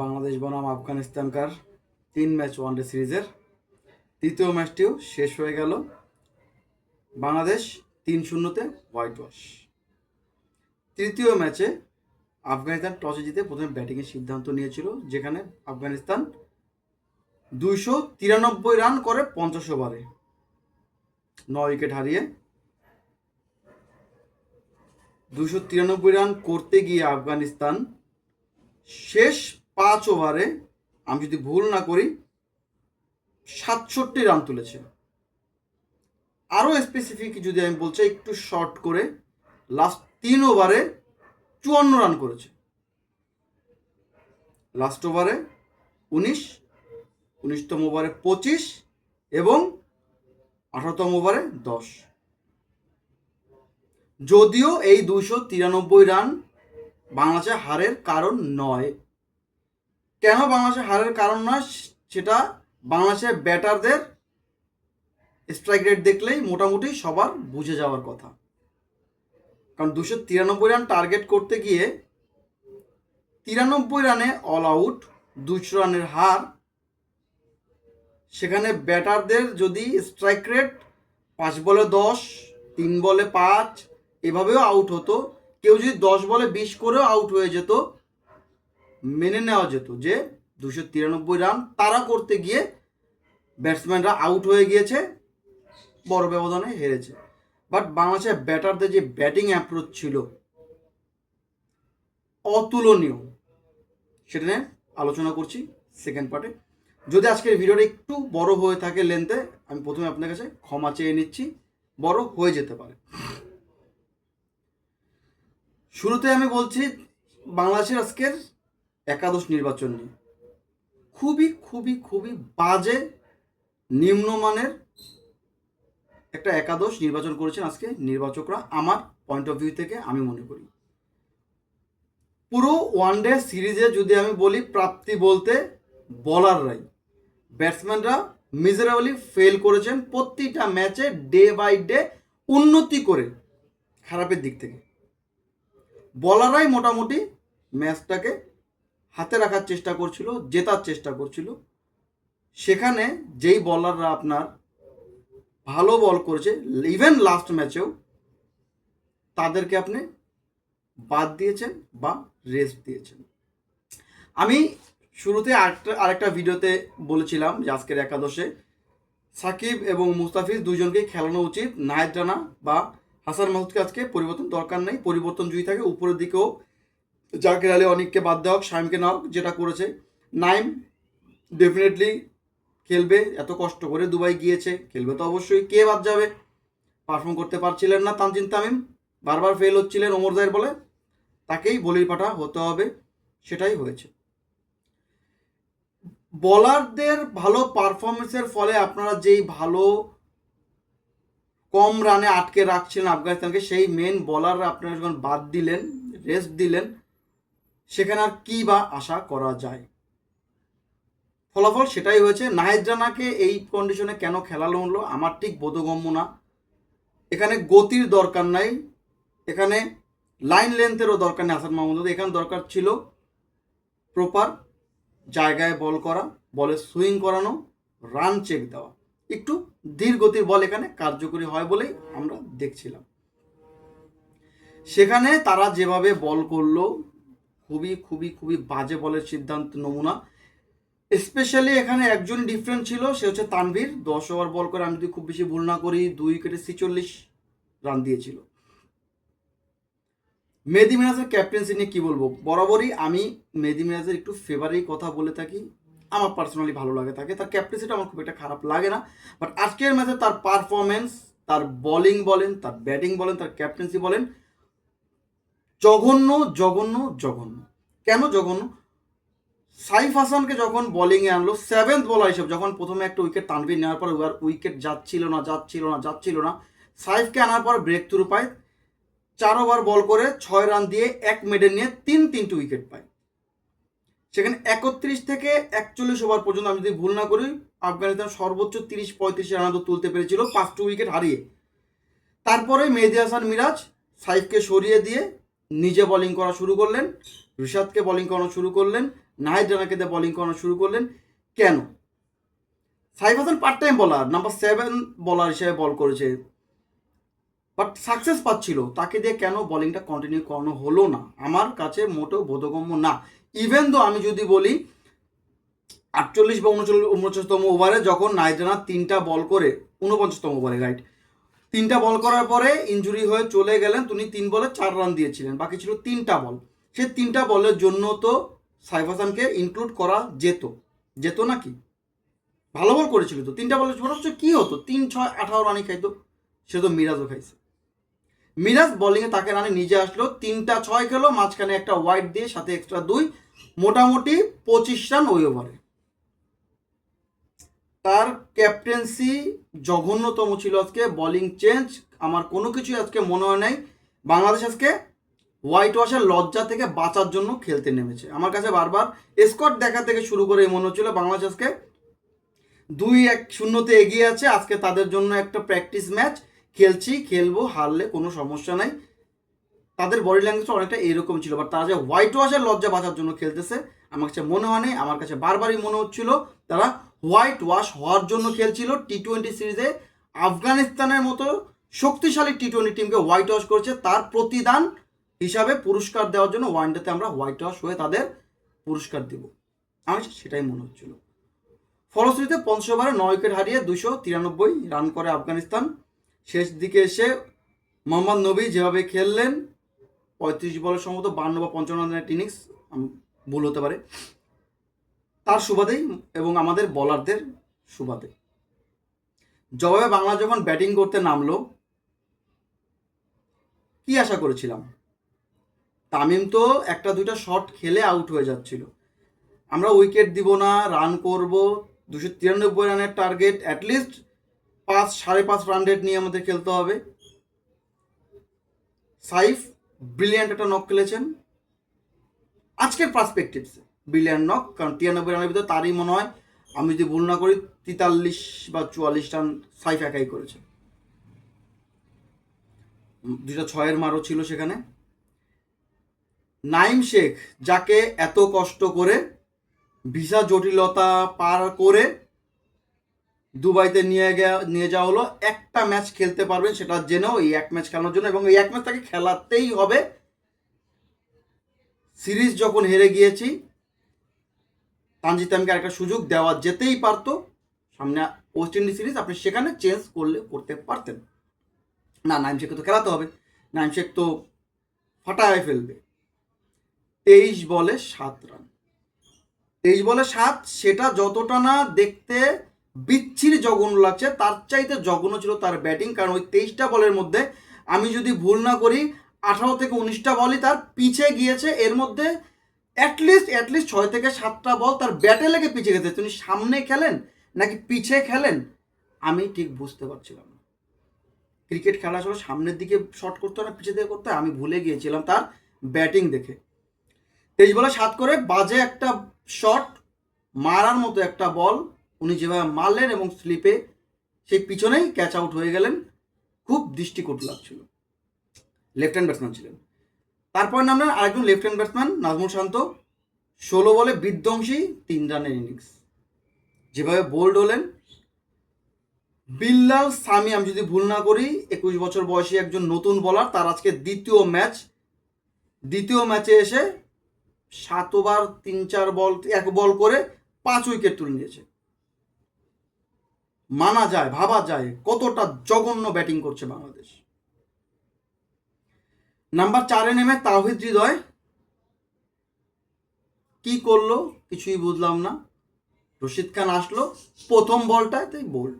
বাংলাদেশ বনাম আফগানিস্তানকার তিন match one day সিরিজের। তৃতীয় ম্যাচটিও শেষ হয়ে গেল। বাংলাদেশ তিন শূন্যতে হোয়াইট ওয়াশ। তৃতীয় ম্যাচে আফগানিস্তান টসে জিতে প্রথমে ব্যাটিংয়ের সিদ্ধান্ত নিয়েছিল, যেখানে আফগানিস্তান দুইশো তিরানব্বই রান করে পঞ্চাশ ওভারে। নয় উইকেট হারিয়ে দুশো তিরানব্বই রান করতে গিয়ে আফগানিস্তান শেষ পাঁচ ওভারে আমি যদি ভুল না করি, সাতষট্টি রান তুলেছে আরও স্পেসিফিক যদি আমি বলছি, একটু শর্ট করে লাস্ট তিন ওভারে চুয়ান্ন রান করেছে। লাস্ট ওভারে উনিশ, উনিশতম ওভারে পঁচিশ এবং আঠারোতম ওভারে দশ। যদিও এই দুশো তিরানব্বই রান বাংলাদেশের হারের কারণ নয়। কেন বাংলাদেশের হারের কারণ নয়? সেটা বাংলাদেশের ব্যাটারদের স্ট্রাইক রেট দেখলেই মোটামুটি সবার বুঝে যাওয়ার কথা। কারণ দুশো তিরানব্বই রান টার্গেট করতে গিয়ে তিরানব্বই রানে অল আউট দুশো রানের হার, সেখানে ব্যাটারদের যদি স্ট্রাইক রেট পাঁচ বলে দশ, তিন বলে পাঁচ, এভাবেও আউট হতো। কেউ যদি দশ বলে বিশ করেও আউট হয়ে যেত মেনে নেওয়া যেত যে দুশো তিরানব্বই রান তারা করতে গিয়ে ব্যাটসম্যানরা আউট হয়ে গিয়েছে, বড় ব্যবধানে হেরেছে। বাট বাংলাদেশের ব্যাটারদের যে ব্যাটিং অ্যাপ্রোচ ছিল, অতুলনীয়। সেটা নিয়ে আলোচনা করছি সেকেন্ড পার্টে যদি আজকের ভিডিওটা একটু বড় হয়ে থাকে লেন্থে আমি প্রথমে আপনার কাছে ক্ষমা চেয়ে নিচ্ছি, বড় হয়ে যেতে পারে। শুরুতে আমি বলছি, বাংলাদেশের আজকের একাদশ নির্বাচন নিয়ে। খুবই খুবই খুবই বাজে, নিম্নমানের একটা একাদশ নির্বাচন করেছেন আজকে নির্বাচকরা আমার পয়েন্ট অফ ভিউ থেকে আমি মনে করি। পুরো ওয়ানডে সিরিজে যদি আমি বলি প্রাপ্তি বলতে বলাররাই ব্যাটসম্যানরা মিজারেবলি ফেল করেছেন প্রতিটা ম্যাচে ডে বাই ডে উন্নতি করে খারাপের দিক থেকে। বলাররাই মোটামুটি ম্যাচটাকে হাতে রাখার চেষ্টা করছিল, জেতার চেষ্টা করছিল। সেখানে যেই বলাররা আপনার ভালো বল করেছে ইভেন লাস্ট ম্যাচেও তাদেরকে আপনি বাদ দিয়েছেন বা রেস্ট দিয়েছেন। আমি শুরুতে আরেকটা আরেকটা ভিডিওতে বলেছিলাম যে আজকের একাদশে সাকিব এবং মুস্তাফিজ দুজনকেই খেলানো উচিত। নায়েদ রানা বা হাসান মাহুদকে আজকে পরিবর্তন দরকার নেই। পরিবর্তন যদি থাকে, উপরের দিকেও জাকির আলী অনেককে বাদ দেওয়া হোক শাইমকে নেওয়া হোক, যেটা করেছে। নাইম ডেফিনেটলি খেলবে, এত কষ্ট করে দুবাই গিয়েছে, খেলবে তো অবশ্যই। কে বাদ যাবে? পারফর্ম করতে পারছিলেন না তানজিন তামিম, বারবার ফেল হচ্ছিলেন ওমর জায়ের বলে। তাকেই বলির পাঠা হতে হবে, সেটাই হয়েছে। বলারদের ভালো পারফরমেন্সের ফলে আপনারা যেই ভালো কম রানে আটকে রাখছিলেন আফগানিস্তানকে, সেই মেন বলাররা আপনারা যখন বাদ দিলেন রেস্ট দিলেন সেখানে আর কী বা আশা করা যায়? ফলাফল সেটাই হয়েছে, নাহিদ রানাকে এই কন্ডিশনে কেন খেলালো হলো? আমার ঠিক বোধগম্য না। এখানে গতির দরকার নাই। এখানে লাইন লেন্থেরও দরকার নেই হাসান মাহমুদ এখানে দরকার ছিল প্রপার জায়গায় বল করা বলে সুইং করানো রান চেক দেওয়া। একটু ধীর গতির বল এখানে কার্যকরী হয় বলেই আমরা দেখছিলাম। সেখানে তারা যেভাবে বল করল খুবই খুবই খুবই বাজে বলের সিদ্ধান্ত, নমুনা। স্পেশালি এখানে একজন ডিফারেন্ট ছিল, সে হচ্ছে তানভীর। দশ ওভার বল করে আমি যদি খুব বেশি ভুল না করি, দুই উইকেটে ছিচল্লিশ রান দিয়েছিল। মেহেদি মিরাজের ক্যাপ্টেন্সি নিয়ে কী বলব? বরাবরই আমি মেহেদি মিরাজের একটু ফেভারেই কথা বলে থাকি। আমার পার্সোনালি ভালো লাগে থাকে তার ক্যাপ্টেন্সিটা আমার খুব একটা খারাপ লাগে না। বাট আজকের ম্যাচে তার পারফরমেন্স তার বোলিং বলেন, তার ব্যাটিং বলেন, তার ক্যাপ্টেন্সি বলেন জঘন্য জঘন্য জঘন্য। কেন জঘন্য? সাইফ হাসানকে যখন বোলিংয়ে আনলো সেভেন্থ বলার হিসেবে যখন প্রথমে একটা উইকেট তানভীর নেওয়ার পর আর উইকেট যাচ্ছিল না যাচ্ছিল না যাচ্ছিল না, সাইফকে আনার পর ব্রেক থ্রু পায়। চার ওভার বল করে ছয় রান দিয়ে এক মেডেল নিয়ে তিন তিনটি উইকেট পায়। সেখানে একত্রিশ থেকে একচল্লিশ ওভার পর্যন্ত আমি যদি ভুল না করি, আফগানিস্তান সর্বোচ্চ তিরিশ, পঁয়ত্রিশ রান তুলতে পেরেছিল, পাঁচটি উইকেট হারিয়ে। তারপরে মেহেদি হাসান মিরাজ সাইফকে সরিয়ে দিয়ে নিজে বোলিং করা শুরু করলেন, ঋষাদকে বোলিং করানো শুরু করলেন, নাহিদ রানাকে দিয়ে বলিং করানো শুরু করলেন। কেন? Saif Hasan part time bowler number seven bowler হিসেবে বল করেছে। বাট সাকসেস পাচ্ছিল, তাকে দিয়ে কেন বলিংটা কন্টিনিউ করানো হলো না? আমার কাছে মোটেও বোধগম্য না। ইভেন তো আমি যদি বলি, আটচল্লিশ বা উনচল্লিশ, উনপঞ্চাশতম ওভারে যখন নাইজানা তিনটা বল করে, উনপঞ্চাশতম ওভারে রাইট তিনটা বল করার পরে ইঞ্জুরি হয়ে চলে গেলেন, তিনি তিন বলে চার রান দিয়েছিলেন। বাকি ছিল তিনটা বল। সে তিনটা বলের জন্য তো সাইফ হাসানকে ইনক্লুড করা যেত। যেত নাকি ভালো বল করেছিল তো। তিনটা বলের হচ্ছে কী হতো? তিন, ছয়, আঠারো রানই খাইতো। সে তো মিরাজও খাইছে। মিরাজ বোলিংয়ে তাকে রানে নিজে আসলো, তিনটা ছয় খেলো, মাঝখানে একটা ওয়াইড দিয়ে সাথে এক্সট্রা দুই, মোটামুটি পঁচিশ রান ওই ওভারে তার ক্যাপ্টেন্সি জঘন্যতম ছিল আজকে বোলিং চেঞ্জ আমার কোনো কিছুই আজকে মনে হয় নাই। বাংলাদেশ আজকে হোয়াইট ওয়াশের লজ্জা থেকে বাঁচার জন্য খেলতে নেমেছে। আমার কাছে বারবার স্কট দেখা থেকে শুরু করে মনে হচ্ছিল বাংলাদেশ আজকে দুই এক শূন্যতে এগিয়ে আছে। আজকে তাদের জন্য একটা প্র্যাকটিস ম্যাচ খেলছি, খেলব, হারলে কোনো সমস্যা নাই। তাদের বডি ল্যাঙ্গুয়েজটা অনেকটা এরকম ছিল বাট তারা যে হোয়াইট ওয়াশের লজ্জা বাঁচার জন্য খেলতেছে, আমার কাছে মনে হয়নি আমার কাছে বারবারই মনে হচ্ছিল তারা হোয়াইট ওয়াশ হওয়ার জন্য খেলছিল টি টোয়েন্টি সিরিজে। আফগানিস্তানের মতো শক্তিশালী টি টোয়েন্টি টিমকে হোয়াইট ওয়াশ করেছে। তার প্রতিদান হিসাবে পুরস্কার দেওয়ার জন্য ওয়ানডেতে আমরা হোয়াইট ওয়াশ হয়ে তাদের পুরস্কার দিব। আমার সেটাই মনে হচ্ছিল। ফলশ্রুতিতে পঞ্চাশ ওভারে নয় উইকেট হারিয়ে দুশো তিরানব্বই রান করে আফগানিস্তান। শেষ দিকে এসে মোহাম্মদ নবী যেভাবে খেললেন, পঁয়ত্রিশ বলের সম্ভবত বান্ন বা পঞ্চান্ন রানের ইনিংস ভুল হতে পারে। তার সুবাদেই এবং আমাদের বলারদের সুবাদে। জবাবে বাংলা যখন ব্যাটিং করতে নামলো, কি আশা করেছিলাম? তামিম তো একটা দুইটা শট খেলে আউট হয়ে যাচ্ছিল। আমরা উইকেট দিব না রান করব, দুশো তিরানব্বই রানের টার্গেট অ্যাটলিস্ট পাঁচ, সাড়ে পাঁচ রান রেট নিয়ে আমাদের খেলতে হবে। সাইফ ব্রিলিয়ান্ট একটা নক খেলেছেন। আজকের পার্সপেক্টিভসে ব্রিলিয়ান্ট নক, কারণ তিরানব্বই রানের ভিতরে তারই মনে হয়, আমি যদি ভুল না করি, তেতাল্লিশ বা চুয়াল্লিশ রান সাইফ একাই করেছে। দুটা ছয়ের মারও ছিল সেখানে। নাইম শেখ, যাকে এত কষ্ট করে ভিসা জটিলতা পার করে দুবাইতে নিয়ে নিয়ে যাওয়া হলো, একটা ম্যাচ খেলতে পারবেন সেটা জেনেও এই এক ম্যাচ খেলানোর জন্য, এবং এই এক ম্যাচ তাকে খেলাতেই হবে। সিরিজ যখন হেরে গিয়েছি তানজিদ তামিমকে একটা সুযোগ দেওয়া যেতেই পারতো। সামনে ওয়েস্ট ইন্ডিজ সিরিজ আপনি সেখানে চেঞ্জ করলে করতে পারতেন। না, নাইম শেখকে তো খেলাতে হবে। নাইম শেখ তো ফাটায় ফেলবে। তেইশ বলে সাত রান। তেইশ বলে সাত, সেটা যতটা না দেখতে বিচ্ছিরি জঘন্য লাগছে, তার চাইতে জঘন্য ছিল তার ব্যাটিং কারণ ওই তেইশটা বলের মধ্যে আমি যদি ভুল না করি, আঠারো থেকে উনিশটা বলই তার পিছে গিয়েছে। এর মধ্যে অ্যাটলিস্ট অ্যাটলিস্ট ছয় থেকে সাতটা বল তার ব্যাটে লেগে পিছিয়ে গেছে। তিনি সামনে খেলেন নাকি পিছে খেলেন? আমি ঠিক বুঝতে পারছিলাম না। ক্রিকেট খেলা আসলে সামনের দিকে শট করতে না পিছিয়ে দিকে করতে আমি ভুলে গিয়েছিলাম তার ব্যাটিং দেখে। তেইশ বলে সাত করে বাজে একটা শট মারার মতো একটা বল উনি যেভাবে মারলেন এবং স্লিপে সেই পিছনেই ক্যাচ আউট হয়ে গেলেন। খুব দৃষ্টিকটু লাগছিল। লেফট হ্যান্ড ব্যাটসম্যান ছিলেন। তারপর নামলেন আরেকজন left hand batsman Najmul Shanto. ষোলো বলে বিধ্বংসী তিন রানের ইনিংস। যেভাবে বোল্ড হলেন। বিল্লাল সামি, আমি যদি ভুল না করি, একুশ বছর বয়সী একজন নতুন বলার তার আজকে দ্বিতীয় ম্যাচ। দ্বিতীয় ম্যাচে এসে সাত ওভার, তিন, চার বল, এক বল করে পাঁচ উইকেট তুলে নিয়েছে। মানা যায়, ভাবা যায় কতটা জঘন্য ব্যাটিং করছে বাংলাদেশ। নাম্বার চারে নেমে তাহিদ হৃদয়। কি করল? কিছুই বুঝলাম না। রশিদ খান আসলো, প্রথম বলটায়, তাই বোল্ড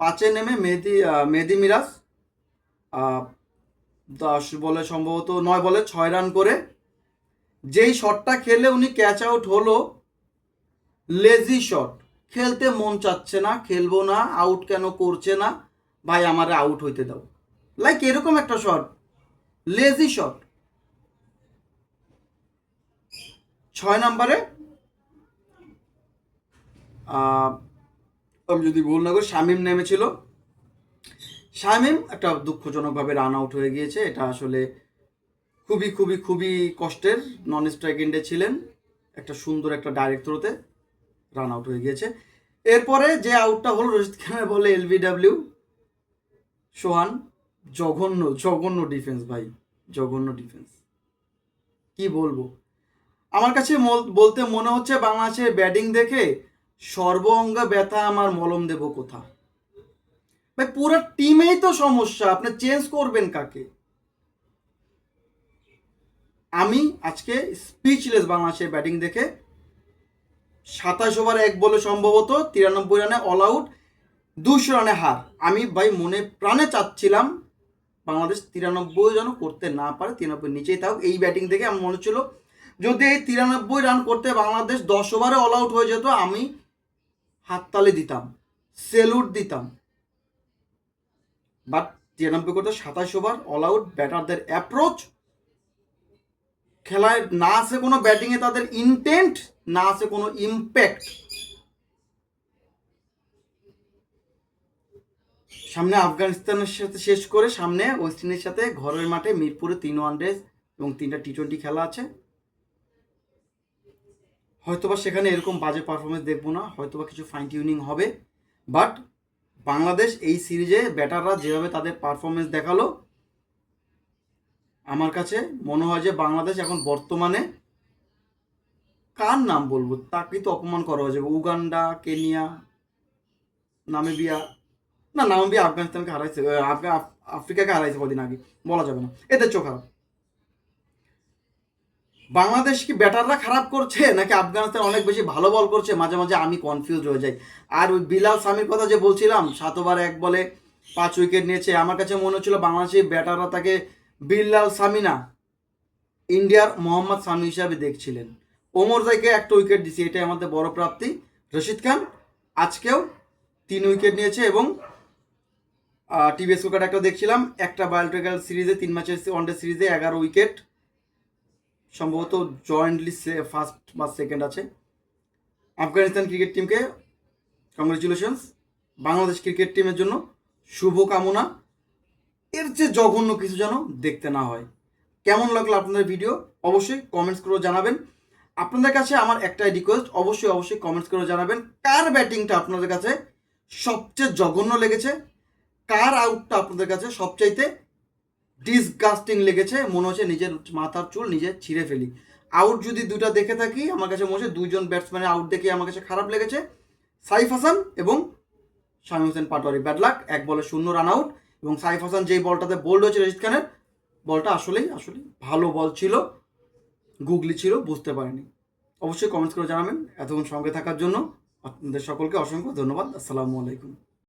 পাঁচে নেমে মেহেদি মেহেদি মিরাজ দশ বলে সম্ভবত নয় বলে ছয় রান করে। যেই শটটা খেলে উনি ক্যাচ আউট হলো লেজি শট খেলতে মন চাচ্ছে না, খেলব না আউট কেন করছে না? ভাই, আমারে আউট হইতে দাও। লাইক এরকম একটা শট লেজি শট ছয় নম্বরে আমি যদি ভুল না করি, শামিম নেমেছিল। শামিম একটা দুঃখজনকভাবে রান আউট হয়ে গিয়েছে। এটা আসলে খুবই খুবই খুবই কষ্টের। নন স্ট্রাইক এন্ডে ছিলেন। একটা সুন্দর একটা ডাইরেক্ট থ্রোতে রান আউট হয়ে গিয়েছে। এরপরে যে আউটটা হলো রশিদ খানের বলে এলবিডাব্লিউ সোহান। জঘন্য জঘন্য ডিফেন্স ভাই, জঘন্য ডিফেন্স কি বলব? আমার কাছে বলতে মনে হচ্ছে বাংলাদেশের ব্যাটিং দেখে সর্ব অঙ্গ ব্যথা আমার মলম দেব কোথা? ভাই, পুরো টিমেই তো সমস্যা, আপনি চেঞ্জ করবেন কাকে? আমি আজকে স্পিচলেস বাংলাদেশের ব্যাটিং দেখে, সাতাশ ওভার এক বলে সম্ভবত তিরানব্বই রানে অল আউট দুশো রানে হার। আমি ভাই মনে প্রাণে চাচ্ছিলাম বাংলাদেশ তিরানব্বই যেন করতে না পারে, তিরানব্বই নিচেই থাকুক। এই ব্যাটিং দেখে আমার মনে হচ্ছিল, যদি এই তিরানব্বই রান করতে বাংলাদেশ দশ ওভারে অল আউট হয়ে যেত, আমি হাততালি দিতাম সেলুট দিতাম। বাট তিরানব্বই করতে সাতাশ ওভার অল আউট ব্যাটারদের অ্যাপ্রোচ খেলায় না আছে কোনো ব্যাটিংয়ে তাদের ইন্টেন্ট না আছে কোনো ইম্প্যাক্ট সামনে আফগানিস্তানের সাথে শেষ করে সামনে ওয়েস্ট ইন্ডিজের সাথে ঘরের মাঠে মিরপুরে তিন ওয়ানডে এবং তিনটা টি টোয়েন্টি খেলা আছে। হয়তোবা সেখানে এরকম বাজে পারফরমেন্স দেখব না, হয়তোবা কিছু ফাইন টিউনিং হবে। বাট বাংলাদেশ এই সিরিজে ব্যাটাররা যেভাবে তাদের পারফরমেন্স দেখাল, আমার কাছে মনে হয় যে বাংলাদেশ এখন বর্তমানে কার নাম বলব? তাকেই তো অপমান করা হয়েছে। উগান্ডা, কেনিয়া, নামিবিয়া না নামিবিয়া আফগানিস্তানকে হারাইছে আফ্রিকাকে হারাইছে কদিন আগে, বলা যাবে না। এদের চোখ খারাপ। বাংলাদেশ কি ব্যাটাররা খারাপ করছে, নাকি আফগানিস্তান অনেক বেশি ভালো বল করছে? মাঝে মাঝে আমি কনফিউজ হয়ে যাই। আর ওই বিলাল সামির কথা যে বলছিলাম সাতবার এক বলে পাঁচ উইকেট নিয়েছে, আমার কাছে মনে হচ্ছিল বাংলাদেশি ব্যাটাররা তাকে বিল্লাল সামি না, ইন্ডিয়ার মোহাম্মদ সামি হিসাবে দেখছিলেন। ওমর জাইকে একটা উইকেট দিছে, এটাই আমাদের বড় প্রাপ্তি। রশিদ খান, আজকেও তিন উইকেট নিয়েছে এবং টিভিএস উইকেট একটা দেখছিলাম, একটা বায়োটেকাল সিরিজে তিন ম্যাচের ওয়ানডে সিরিজে এগারো উইকেট সম্ভবত জয়েন্টলি ফার্স্ট বা সেকেন্ড আছে। আফগানিস্তান ক্রিকেট টিমকে কংগ্রেচুলেশনস বাংলাদেশ ক্রিকেট টিমের জন্য শুভ কামনা এর যে জঘন্য কিছু যেন দেখতে না হয়। কেমন লাগল আপনাদের ভিডিও অবশ্যই কমেন্টস করে জানাবেন। আপনাদের কাছে আমার একটাই রিকোয়েস্ট অবশ্যই অবশ্যই কমেন্টস করে জানাবেন। কার ব্যাটিংটা আপনাদের কাছে সবচেয়ে জঘন্য লেগেছে? কার আউটটা আপনাদের কাছে সবচাইতে ডিসগাস্টিং লেগেছে? মনে হচ্ছে নিজের মাথার চুল নিজে ছিঁড়ে ফেলি। আউট যদি দুটা দেখে থাকি, আমার কাছে মনে হচ্ছে দুইজন ব্যাটসম্যানের আউট দেখে আমার কাছে খারাপ লেগেছে। সাইফ হাসান এবং শামীম হোসেন পাটোয়ারি। ব্যাড লাক এক বলে শূন্য রান আউট এবং সাইফ হাসান যেই বলটাতে বোল্ড হয়েছে রশিদ খানের, বলটা আসলেই আসলে ভালো বল ছিল। গুগলি ছিল, বুঝতে পারিনি। অবশ্যই কমেন্টস করে জানাবেন। এতক্ষণ সঙ্গে থাকার জন্য আপনাদের সকলকে অসংখ্য ধন্যবাদ। আসসালামু আলাইকুম।